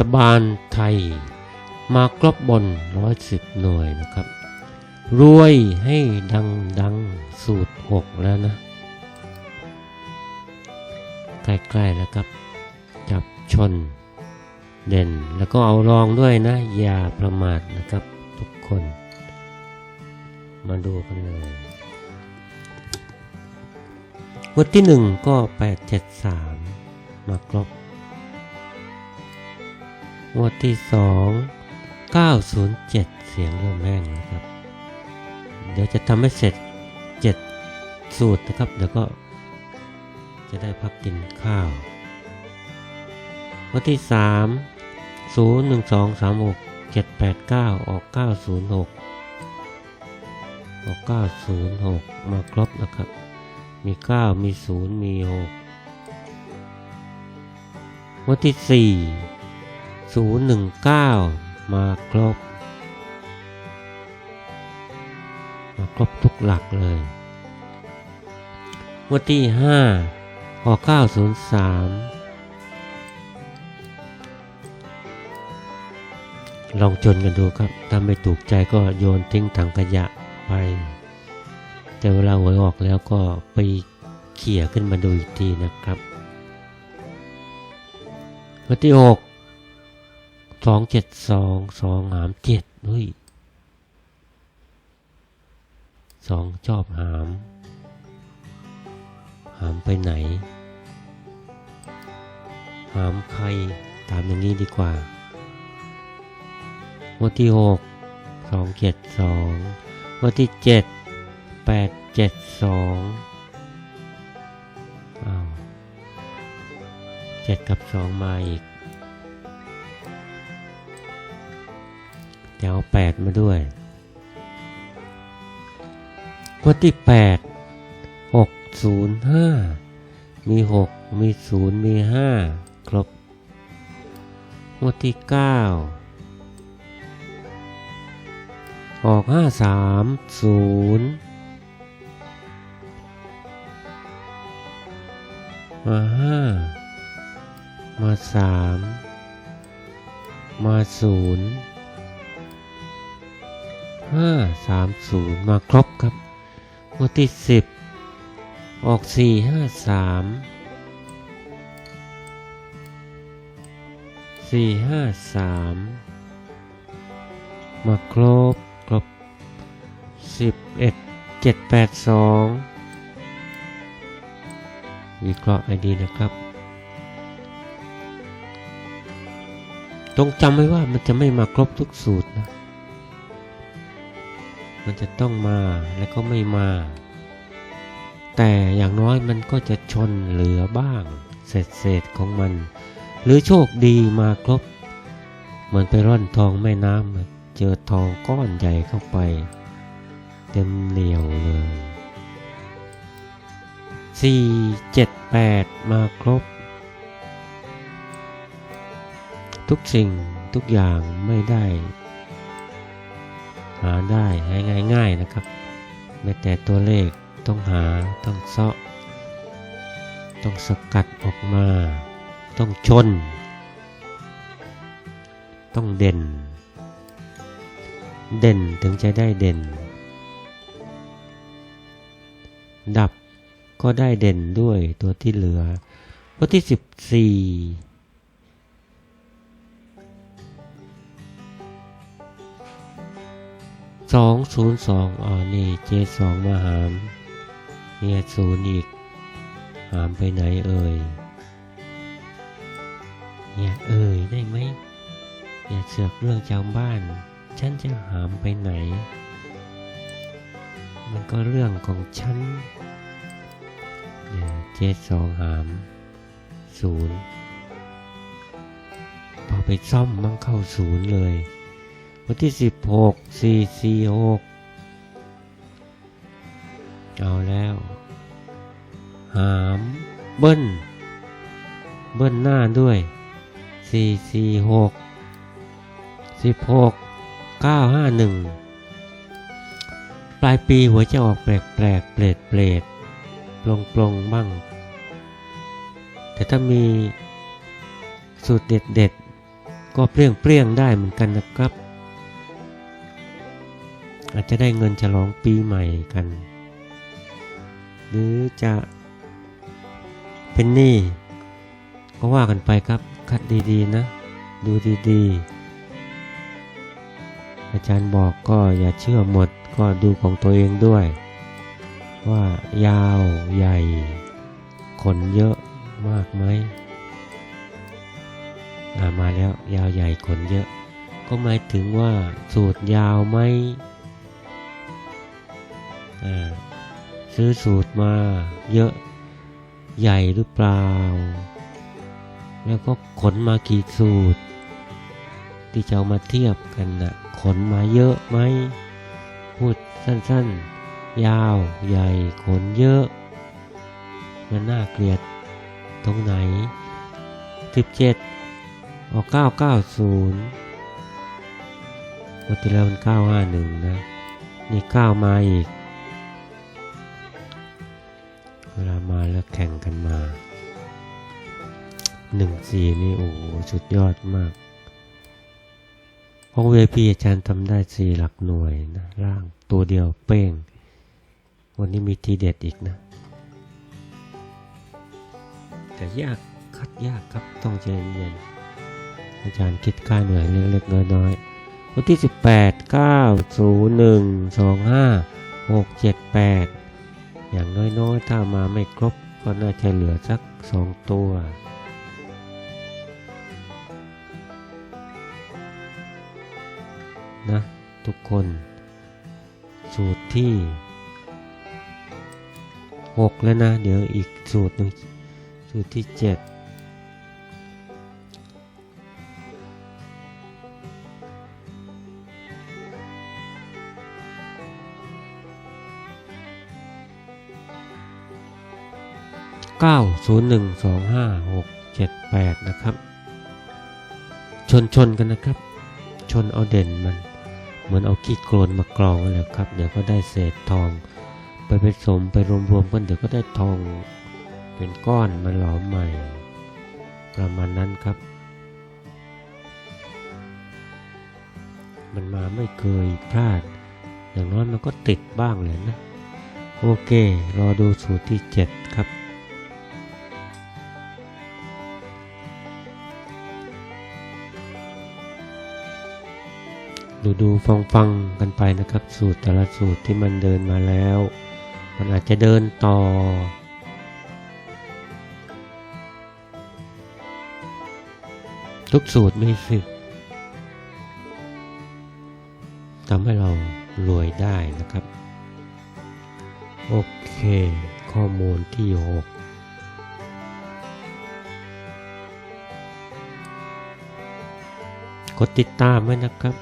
ฐบาลไทย มาครบบนร้อยสิบหน่วยนะครับ รวยให้ดังดังสูตรหกแล้วนะ ใกล้ๆแล้วครับ จับชนเด่นแล้วก็เอารองด้วยนะ อย่าประมาทนะครับทุกคน มาดูกันเลย วันที่หนึ่งก็แปดเจ็ดสามมาครบ งวดที่สอง907เสียงเริ่มแห้งนะครับ เดี๋ยวจะทำให้เสร็จ7สูตรนะครับ เดี๋ยวก็จะได้พักกินข้าววันที่3 0 1 2 3 6 7 8 9ออก906ออก906มาครบนะครับ มี9มี0มี6วันที่4 019 มาครบ มาครบทุกหลักเลยงวันที่ 5 ออก 903 ลองจนกันดูครับ ถ้าไม่ถูกใจก็โยนทิ้งถังขยะไป แต่เวลาหวยออกแล้วก็ไปเขี่ยขึ้นมาดูอีกทีนะครับวันที่หก สองเจ็ดสองสองหามเจ็ดด้วยสองชอบหาม หามไปไหน หามใครตามอย่างนี้ดีกว่าวันที่หกสองเจ็ดสองวันที่เจ็ดแปดเจ็ดสองอ้าวเจ็ดกับสองมาอีก จะเอาแปดมาด้วยวันที่แปดหกศูนย์ห้ามีหกมีศูนย์มีห้าครบงวันที่เก้าออกห้าสามศูนย์มาห้ามาสามมาศูนย์ ห้าสามศูนย์มาครบครับงวดที่สิบออกสี่ห้าสามสี่ห้าสามมาครบครบสิบเอ็ดเจ็ดแปดสองวิเคราะห์ให้ดีนะครับ ต้องจำไว้ว่ามันจะไม่มาครบทุกสูตรนะ มันจะต้องมาแล้วก็ไม่มา แต่อย่างน้อยมันก็จะชนเหลือบ้างเศษเศษๆของมัน หรือโชคดีมาครบ เหมือนไปร่อนทองแม่น้ำเจอทองก้อนใหญ่เข้าไป เต็มเหนียวเลยสี่เจ็ดแปดมาครบ ทุกสิ่งทุกอย่างไม่ได้ หาได้ง่ายๆนะครับ ไม่แต่ตัวเลขต้องหาต้องเซาะ ต้องสกัดออกมา ต้องชน ต้องเด่น เด่นถึงจะได้เด่น ดับก็ได้เด่นด้วยตัวที่เหลือ บทที่ 14 สองศูนย์สองอ๋อนี่เจสองมาหามเนี่ยศูนย์อีก หามไปไหนเอ่ยอย่าเอ่ยได้ไหมอย่าเสือกเรื่องชาวบ้าน ฉันจะหามไปไหน มันก็เรื่องของฉันเนี่ยเจสองหามศูนย์พอไปซ่อมมันเข้าศูนย์เลย วันที่สิบหกสี่สี่หกเอาแล้ว หาม เบิ้ล เบิ้ลหน้าด้วยสี่สี่หกสิบหกเก้าห้าหนึ่งปลายปีหัวจะออกแปลกแปลกเปรตเปรตปลงปลงบ้าง แต่ถ้ามีสูตรเด็ดๆ ก็เปรี้ยงเปรี้ยงได้เหมือนกันนะครับ อาจจะได้เงินฉลองปีใหม่กัน หรือจะเป็นหนี้ก็ว่ากันไปครับ คัดดีๆนะ ดูดีๆ อาจารย์บอกก็อย่าเชื่อหมดก็ดูของตัวเองด้วย ว่ายาวใหญ่ ขนเยอะมากไหมมาแล้วยาวใหญ่ขนเยอะ ก็หมายถึงว่าสูตรยาวไหม ซื้อสูตรมาเยอะใหญ่หรือเปล่า แล้วก็ขนมากี่สูตร ที่จะเอามาเทียบกันนะขนมาเยอะไหมพูดสั้นๆ ยาวใหญ่ขนเยอะ มันน่าเกลียดตรงไหน 17 ออก 990วันที่แล้วมัน 951 นะ นี่ 9 มาอีก ลามาแข่งกันมา14นี่โอ้สุดยอดมากของ VIP อาจารย์ทำได้4หลักหน่วยนะร่างตัวเดียวเป้ง วันนี้มีทีเด็ดอีกนะ แต่ยากคัดยากครับต้องใจเย็นๆอาจารย์คิดค่าเหนื่อยเล็กๆน้อยๆวันที่ 18 9 0 1 2 5 6 7 8 อย่างน้อยๆ ถ้ามาไม่ครบ ก็น่าจะเหลือสักสองตัว นะ ทุกคน สูตรที่6แล้วนะ เดี๋ยวอีกสูตรหนึ่งสูตรที่เจ็ด เก้าศูนย์หนึ่งสองห้าหกเจ็ดแปดนะครับ ชนชนกันนะครับ ชนเอาเด่นมัน เหมือนเอาขี้โคลนมากรองนั่นแหละครับ เดี๋ยวก็ได้เศษทอง ไปผสมไปรวมๆกันเดี๋ยวก็ได้ทองเป็นก้อนมาหลอมใหม่ ประมาณนั้นครับ มันมาไม่เคยพลาด อย่างน้อยมันก็ติดบ้างเลยนะ โอเค รอดูสูตรที่ 7 ดูดูฟังฟังกันไปนะครับ สูตรแต่ละสูตรที่มันเดินมาแล้ว มันอาจจะเดินต่อ ทุกสูตรไม่สิทำให้เรารวยได้นะครับ โอเค ข้อมูลที่ 6กดติดตามไว้นะครับ